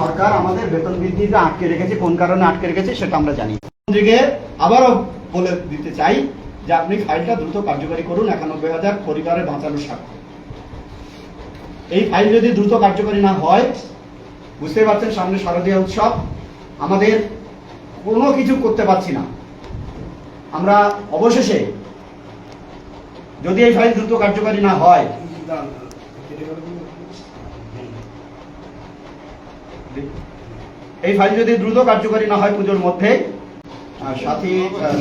সরকার আমাদের বেতন বৃদ্ধিতে আটকে রেখেছে, কোন কারণে আটকে রেখেছে সেটা আমরা জানি দিকে আবারও বলে দিতে চাই যে আপনি ফাইলটা দ্রুত কার্যকারী করুন, একানব্বই হাজার পরিবারের বাঁচানোর স্বার্থে। এই ফাইল যদি দ্রুত কার্যকারী না হয়, বুঝতেই পারছেন সামনে শারদীয় উৎসব, আমাদের কোনো কিছু করতে পারছি না। আমরা অবশেষে যদি এই ফাইল দ্রুত কার্যকারী না হয় এই ফাইল যদি দ্রুত কার্যকারী না হয় পুজোর মধ্যে সাথী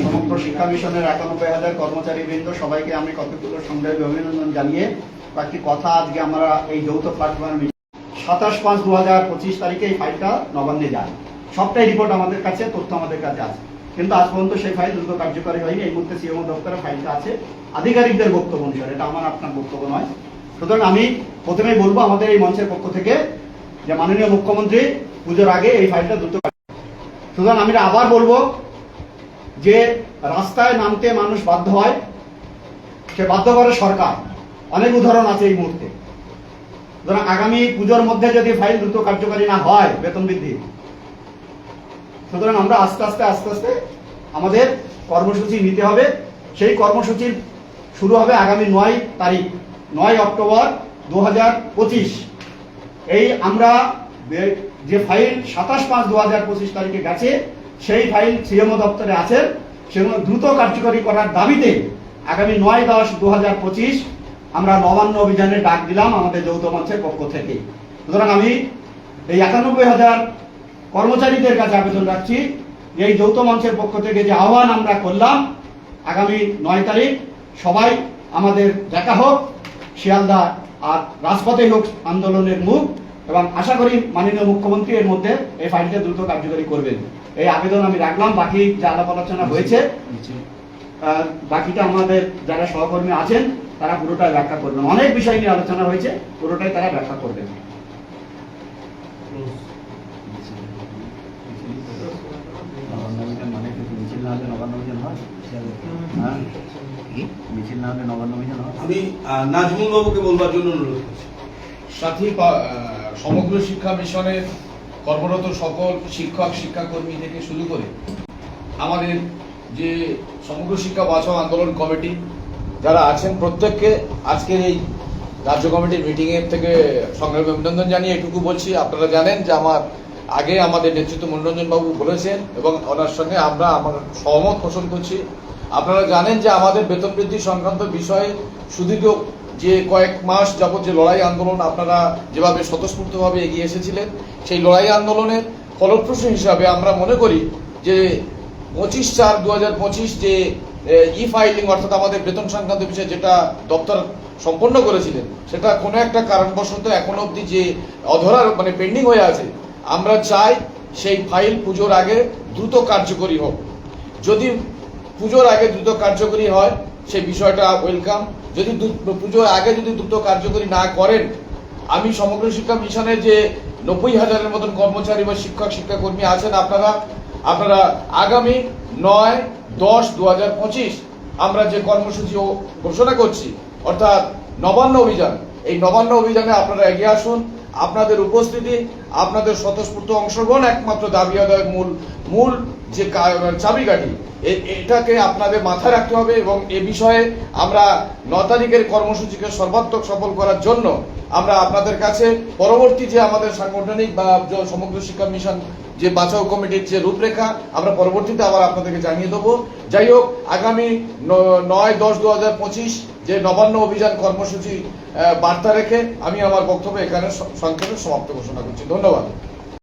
সমগ্র শিক্ষা মিশনের একানব্বই হাজার কর্মচারী বৃন্দ, সবাইকে আমি কতগুলো সংগ্রামী অভিনন্দন জানিয়ে কয়েকটি কথা আজকে আমরা এই যৌথ প্ল্যাটফর্মে সাতাশ পাঁচ দু হাজার পঁচিশ তারিখে এই ফাইলটা নবান্নে যায়। সবটাই রিপোর্ট আমাদের কাছে, তথ্য আমাদের কাছে আছে। কিন্তু আজ পর্যন্ত সেই ফাইল দ্রুত কার্যকারী হয়নি। এই মুহূর্তে সিএমও দপ্তরে ফাইলটা আছে। আধিকারিকদের বক্তব্য অনুসারে, এটা আমার আপনার বক্তব্য নয়। সুতরাং আমি প্রথমেই বলব, আমাদের এই মঞ্চের পক্ষ থেকে যে মাননীয় মুখ্যমন্ত্রী পুজোর আগে এই ফাইলটা দ্রুত সুতরাং আমি আবার বলব যে রাস্তায় নামতে মানুষ বাধ্য হয়, সে বাধ্য করে সরকার। অনেক উদাহরণ আছে এই মুহূর্তে। সুতরাং আগামী পুজোর মধ্যে যদি ফাইল দ্রুত কার্যকারী না হয়, বেতন বৃদ্ধি। সুতরাং আমরা আস্তে আস্তে আস্তে আস্তে আমাদের কর্মসূচি নিতে হবে। সেই কর্মসূচির শুরু হবে আগামী নয় তারিখ, নয় অক্টোবর দু হাজার পঁচিশ। এই আমরা যে ফাইল সাতাশ পাঁচ দু হাজার পঁচিশ তারিখে গেছে, সেই ফাইল সিএমও দপ্তরে আছে। সেগুলো দ্রুত কার্যকরী করার দাবিতে আগামী নয় দশ দু হাজার পঁচিশ আমরা নবান্ন অভিযানে ডাক দিলাম আমাদের যৌথ মঞ্চের পক্ষ থেকে। সুতরাং আমি এই একানব্বই হাজার কর্মচারীদের কাছে আবেদন রাখছি এই যৌথ মঞ্চের পক্ষ থেকে যে আহ্বান আমরা করলাম, আগামী নয় তারিখ সবাই আমাদের দেখা হোক। শিয়ালদা আর রাজপথে হোক আন্দোলনের মুখ এবং আশা করি মাননীয় মুখ্যমন্ত্রী এর মধ্যে এই ফাইলটা দ্রুত কার্যকরী করবেন। এই আবেদন আমি রাখলাম বাকি যে আলাপ আলোচনা হয়েছে বাকিটা আমাদের যারা সহকর্মী আছেন তারা পুরোটাই ব্যাখ্যা করবেন। অনেক বিষয় নিয়ে আলোচনা হয়েছে পুরোটাই তারা ব্যাখ্যা করবেন। মানে মিছিল না হয়। হ্যাঁ? মিছিল না হলে নবান্ন অভিযান আমি নাজমুল বাবুকে বলবার জন্য অনুরোধ করছি। সাথী সমগ্র শিক্ষা মিশনের কর্মরত সকল শিক্ষক শিক্ষাকর্মী থেকে শুরু করে আমাদের যে সমগ্র শিক্ষা বাঁচাও আন্দোলন কমিটি যারা আছেন প্রত্যেককে আজকের এই রাজ্য কমিটির মিটিংয়ের থেকে সংগ্রামী অভিনন্দন জানিয়ে এটুকু বলছি। আপনারা জানেন যে আমার আগে আমাদের নেতৃত্ব মনোরঞ্জন বাবু বলেছেন এবং ওনার সঙ্গে আমরা আমার সহমত পোষণ করছি। আপনারা জানেন যে আমাদের বেতন বৃদ্ধি সংক্রান্ত বিষয়ে সুদীর্ঘ যে কয়েক মাস যাবত যে লড়াই আন্দোলন আপনারা যেভাবে স্বতঃস্ফূর্তভাবে এগিয়ে এসেছিলেন, সেই লড়াই আন্দোলনের ফলপ্রসূ হিসাবে আমরা মনে করি যে পঁচিশ চার দু যে ই ফাইলিং অর্থাৎ আমাদের বেতন সংক্রান্ত বিষয়ে যেটা দপ্তর সম্পন্ন করেছিলেন, সেটা কোনো একটা কারণবশত এখন অবধি যে অধরার মানে পেন্ডিং হয়ে আছে, আমরা চাই সেই ফাইল পুজোর আগে দ্রুত কার্যকরী হোক। যদি পুজোর আগে দ্রুত কার্যকরী হয়, সেই বিষয়টা ওয়েলকাম যদি পুজোর আগে যদি দ্রুত কার্যকরী না করেন, আমি সমগ্র শিক্ষা মিশনের যে নব্বই হাজারের মতন কর্মচারী বা শিক্ষক, শিক্ষাকর্মী আছেন আপনারা আপনারা আগামী নয় দশ দু আমরা যে কর্মসূচি ঘোষণা করছি, অর্থাৎ নবান্ন অভিযান, এই নবান্ন অভিযানে আপনারা এগিয়ে আসুন। আপনাদের উপস্থিতি, আপনাদের স্বতঃস্ফূর্ত অংশগ্রহণ একমাত্র দাবি আদায়ের মূল মূল যে চাবিকাঠি। এটাকে আপনাদের মাথায় রাখতে হবে এবং এ বিষয়ে আমরা ন তারিখের কর্মসূচিকে সর্বাত্মক সফল করার জন্য আমরা আপনাদের কাছে পরবর্তী যে আমাদের সাংগঠনিক বা সমগ্র শিক্ষা মিশন যে বাঁচাও কমিটির যে রূপরেখা, আমরা পরবর্তীতে আবার আপনাদেরকে জানিয়ে দেবো। যাই হোক, আগামী নয় দশ দু যে নবান্ন অভিযান কর্মসূচি বার্তা রেখে আমি আমার বক্তব্য এখানে সংক্ষেপে সমাপ্ত ঘোষণা করছি। ধন্যবাদ।